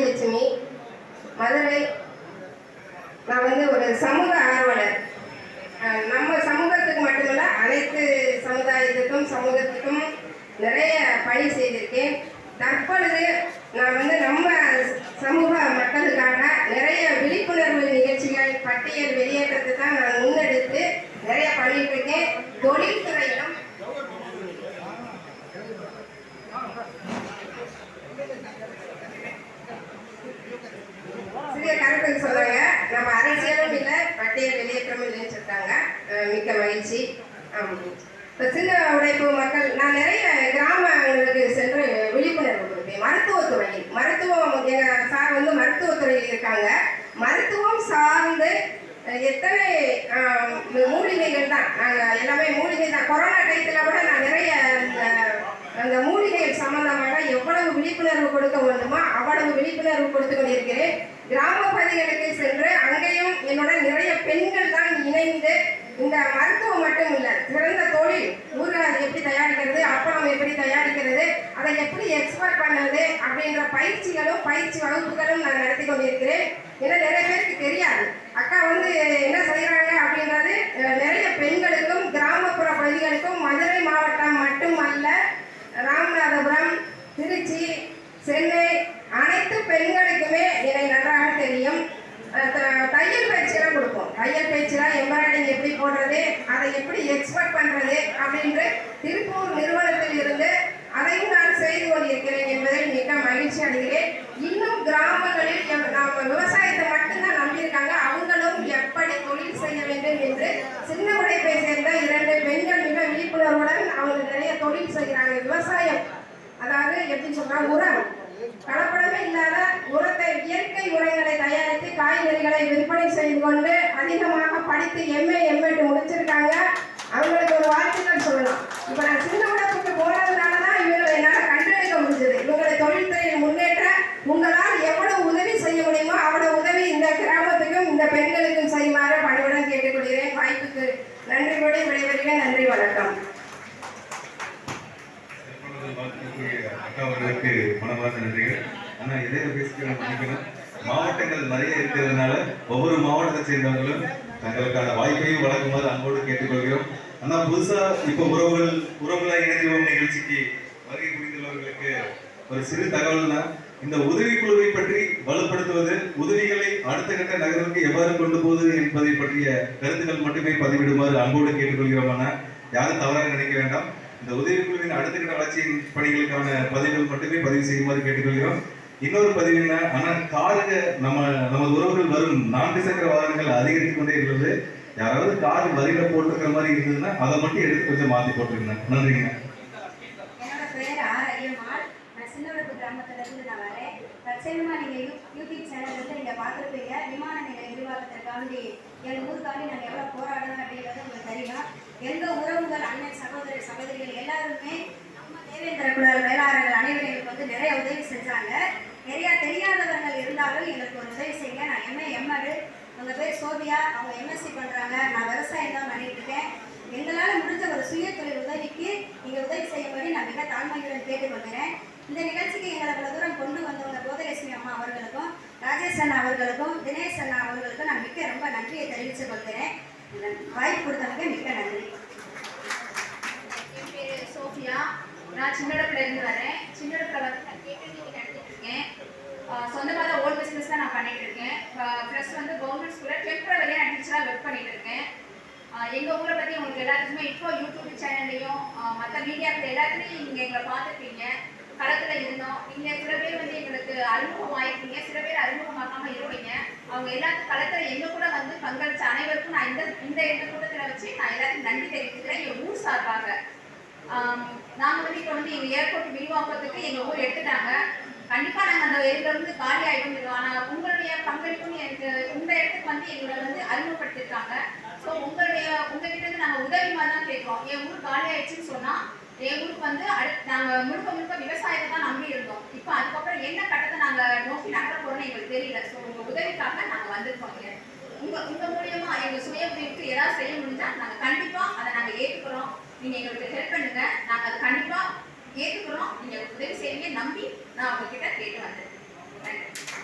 விஜயலட்சுமி மதுரை. நான் வந்து ஒரு சமூக ஆர்வலர். நம்ம சமூகத்துக்கு மட்டுமல்ல அனைத்து சமுதாயத்துக்கும் சமூகத்துக்கும் நிறைய பணி செய்திருக்கேன். தற்பொழுது நான் வந்து நம்ம சமூக மக்களுக்காக நிறைய விழிப்புணர்வு நிகழ்ச்சிகள் பட்டியல் வெளியேற்றத்தை தான் நான் முன்னெடுத்து நிறைய பண்ணிட்டு இருக்கேன் தொழில்துறையிலும் சிறிய கருத்துக்கு சொன்னாங்க நம்ம அரசியலும் இல்லை பட்டியல் வெளியேற்றமும் இல்லைன்னு சொல்லிட்டாங்க. மிக்க மகிழ்ச்சி. இப்போ சின்ன உழைப்பு மக்கள் நான் நிறைய கிராமங்களுக்கு சென்று விழிப்புணர்வு கொடுப்பேன். மருத்துவத்துறையில் மருத்துவம் எங்க சார் வந்து மருத்துவத்துறையில் இருக்காங்க. மருத்துவம் சார்ந்து எத்தனை மூலிகைகள் தான். நாங்கள் எல்லாமே மூலிகை தான். கொரோனா டயத்தில் கூட நான் நிறைய இந்த அந்த மூலிகைகள் சம்பந்தமாக எவ்வளவு விழிப்புணர்வு கொடுக்க வேண்டுமோ அவ்வளவு விழிப்புணர்வு கொடுத்து கொண்டிருக்கிறேன். கிராம பகுதிகளுக்கு சென்று அங்கேயும் என்னோட நிறைய பெண்கள் தான் இணைந்து இந்த மருத்துவம் மட்டும் இல்லை சிறந்த தொழில் ஊறுகாய் எப்படி தயாரிக்கிறது அப்பளம் எப்படி தயாரிக்கிறது அதை எப்படி எக்ஸ்போர்ட் பண்ணது அப்படின்ற பயிற்சிகளும் பயிற்சி வகுப்புகளும் நான் நடத்தி கொண்டிருக்கிறேன். ஏன்னா நிறைய பேருக்கு தெரியாது. அக்கா வந்து என்ன செய்கிறாங்க அப்படின்றது நிறைய பெண்களுக்கும் கிராமப்புற பகுதிகளுக்கும் மதுரை மாவட்டம் மட்டுமல்ல ராமநாதபுரம் திருச்சி சென்னை அதை எப்படி எக்ஸ்போர்ட் பண்ணுறது அப்படின்று திருப்பூர் நிறுவனத்தில் இருந்து அதையும் நான் செய்து கொண்டிருக்கிறேன் என்பதில் மிக மகிழ்ச்சி அடைகிறேன். இன்னும் கிராமங்களில் நம்ம விவசாயத்தை மட்டும்தான் நம்பியிருக்காங்க. அவங்களும் எப்படி தொழில் செய்ய வேண்டும் என்று சின்ன உடைப்பை சேர்ந்த இரண்டு பெண்கள் மிக விழிப்புணர்வுடன் அவங்க நிறைய தொழில் செய்கிறாங்க. விவசாயம் அதாவது எப்படி சொல்றா உரம். கலப்படமே இல்லாத உரத்தை இயற்கை உரங்களை தயாரித்து காய்கறிகளை விற்பனை செய்து கொண்டு அதிகமாக படித்து எம்ஏ எம்எட் முடிச்சிருக்காங்க. அவங்களுக்கு ஒரு வாழ்த்துக்கள் சொல்லலாம். இப்போ நான் சின்ன உடம்புக்கு போனதுனால தான் இவங்களை என்னால் கண்டெடுக்க முடிஞ்சது. இவங்களை தொழில்துறையில் முன்னேற்ற உங்களால் எவ்வளவு உதவி செய்ய முடியுமோ அவ்வளவு உதவி இந்த கிராமத்துக்கும் இந்த பெண்களுக்கும் செய்யுமாறு பணிவுடன் கேட்டுக்கொள்கிறேன். வாய்ப்புக்கு நன்றி கூட விடைபெறுகிறேன். நன்றி வணக்கம். திருமணத்தில் வாழ்த்துக்கூடிய அக்கா அவர்களுக்கு மனமார்ந்த நன்றிகள். ஆனால் இடையில பேசிக்கிறேன் மாவட்டங்கள் நிறைய இருக்கிறதுனால ஒவ்வொரு மாவட்டத்தை சேர்ந்தவர்களும் தங்களுக்கான வாய்ப்பையும் வழங்குமாறு அன்போடு கேட்டுக்கொள்கிறோம். ஆனால் புதுசா இப்போ உறவுகள் உறவுகளாக இணைந்தோம் நிகழ்ச்சிக்கு வருகை புரிந்துள்ளவர்களுக்கு ஒரு சிறு தகவல்னா இந்த உதவி குழுவை பற்றி வலுப்படுத்துவது உதவிகளை அடுத்த கட்ட நகர்வுக்கு எவ்வாறு கொண்டு போவது என்பதை பற்றிய கருத்துக்கள் மட்டுமே பதிவிடுமாறு அன்போடு கேட்டுக்கொள்கிறோம் ஆனால் யாரும் தவறாக நினைக்க வேண்டாம். இந்த உதவிக்குழுவின் அடுத்த கட்ட வளர்ச்சி பணிகளுக்கான பதிவுகள் மட்டுமே பதிவு செய்யுமாறு கேட்டுக்கொள்கிறோம். இன்னொரு பதிவு என்ன? ஆனால் காருக்கு நம்ம நமது உறவுகள் வரும் நான்கு சக்கர வாகனங்கள் அதிகரித்து கொண்டே இருக்கிறது. யாராவது கார் வரியில போட்டுக்கிற மாதிரி இருந்ததுன்னா அதை மட்டும் எடுத்து கொஞ்சம் மாத்தி போட்டுருங்க நன்றிங்க. நிச்சயமா நீங்கள் நீங்க யூ யூடியூப் சேனல் வந்து நீங்க பார்த்துருப்பீங்க. விமான நிலைய விரிவாக்கத்திற்காண்டி எங்க ஊருக்காண்டி நாங்க எவ்வளவு போராடணும் அப்படின்றது உங்களுக்கு தெரியும். எங்க உறவுகள் அண்ணன் சகோதர சகோதரிகள் எல்லாருமே நம்ம தேவேந்திர குல வேளாளர்கள் அனைவர்களுக்கு வந்து நிறைய உதவி செஞ்சாங்க. நிறைய தெரியாதவர்கள் இருந்தாலும் எங்களுக்கு ஒரு உதவி செய்யுங்க. நான் எம்ஏ எம்ஆர் உங்க பேர் சோபியா. அவங்க எம்எஸ்சி பண்றாங்க. நான் விவசாயம் தான் பண்ணிட்டு இருக்கேன். எங்களால் முடிஞ்ச ஒரு சுய தொழில் உதவிக்கு நீங்க உதவி செய்யும்படி நான் மிக தாழ்மையுடன் கேட்டுக்கொள்கிறேன். இந்த நிகழ்ச்சிக்கு எங்களை இவ்வளவு தூரம் கொண்டு வந்தவங்க கோதலட்சுமி அம்மா அவர்களுக்கும் ராஜேஷ் அண்ணா அவர்களுக்கும் தினேஷ் அண்ணா அவர்களுக்கும் நான் மிக்க ரொம்ப நன்றியை தெரிவித்துக் கொள்கிறேன். வாய்ப்பு கொடுத்தவங்க மிக்க நன்றி. என் பேர் சோஃபியா. நான் சின்னடப்புல இருந்து வரேன். சின்னடப்புல வந்து நான் கேட்டரிங் நடத்திட்டு இருக்கேன் தான் ஓன் பிஸ்னஸ் தான் நான் பண்ணிட்டு இருக்கேன் ப்ளஸ் வந்து கவர்மெண்ட் ஸ்கூலில் டெம்பரவரியாக நான் டீச்சராக ஒர்க் பண்ணிட்டு இருக்கேன் எங்கள் ஊரை பற்றி உங்களுக்கு எல்லாத்துக்குமே இப்போ யூடியூப் சேனல்லையும் மற்ற மீடியாக்கள் எல்லாத்துலேயும் நீங்கள் எங்களை பார்த்துருப்பீங்க. களத்துல இருந்தோம். நீங்க சில பேர் வந்து எங்களுக்கு அறிமுகம் ஆயிருக்கீங்க. சில பேர் அறிமுகமாக்காம இருப்பீங்க அவங்க எல்லாத்துக்கும் களத்துல எங்க கூட வந்து பங்களிச்ச அனைவருக்கும் நான் இந்த இந்த எங்க கூட்டத்துல வச்சு நான் எல்லாத்தையும் நன்றி தெரிவிச்சுக்கிறேன். எங்க ஊர் சார்பாக. நாங்க வந்து இப்போ வந்து எங்க ஏர்போர்ட் விரிவாக்கத்துக்கு எங்க ஊர் எடுத்துட்டாங்க. கண்டிப்பா நாங்க அந்த இடத்துல இருந்து காலி ஆயிடும் ஆனா உங்களுடைய பங்களிப்புன்னு எனக்கு இந்த இடத்துக்கு வந்து எங்களை வந்து அறிமுகப்படுத்திருக்காங்க ஸோ உங்களுடைய உங்ககிட்ட இருந்து நாங்க உதவி மாதிரி தான் கேட்கிறோம். என் ஊர் காலி ஆயிடுச்சுன்னு சொன்னா எங்களுக்கு ஊருக்கு வந்து அடுத்து நாங்கள் முழுக்க முழுக்க விவசாயத்தை தான் நம்பி இருந்தோம். இப்போ அதுக்கப்புறம் என்ன கட்டத்தை நாங்கள் நோக்கி நகர போறோம்னு எங்களுக்கு தெரியல. ஸோ உங்கள் உதவிக்காக நாங்கள் வந்திருக்கோம் உங்கள் உங்கள் மூலியமாக எங்கள் சுய உதவிக்கு ஏதாவது செய்ய முடிஞ்சால் நாங்கள் கண்டிப்பாக அதை நாங்கள் ஏற்றுக்கிறோம் நீங்கள் எங்களுக்கு ஹெல்ப் பண்ணுங்கள் நாங்கள் அதை கண்டிப்பாக ஏற்றுக்கிறோம் நீங்கள் உதவி செய்வீங்க நம்பி நான் உங்ககிட்ட கேட்டு வந்திருக்கேன்.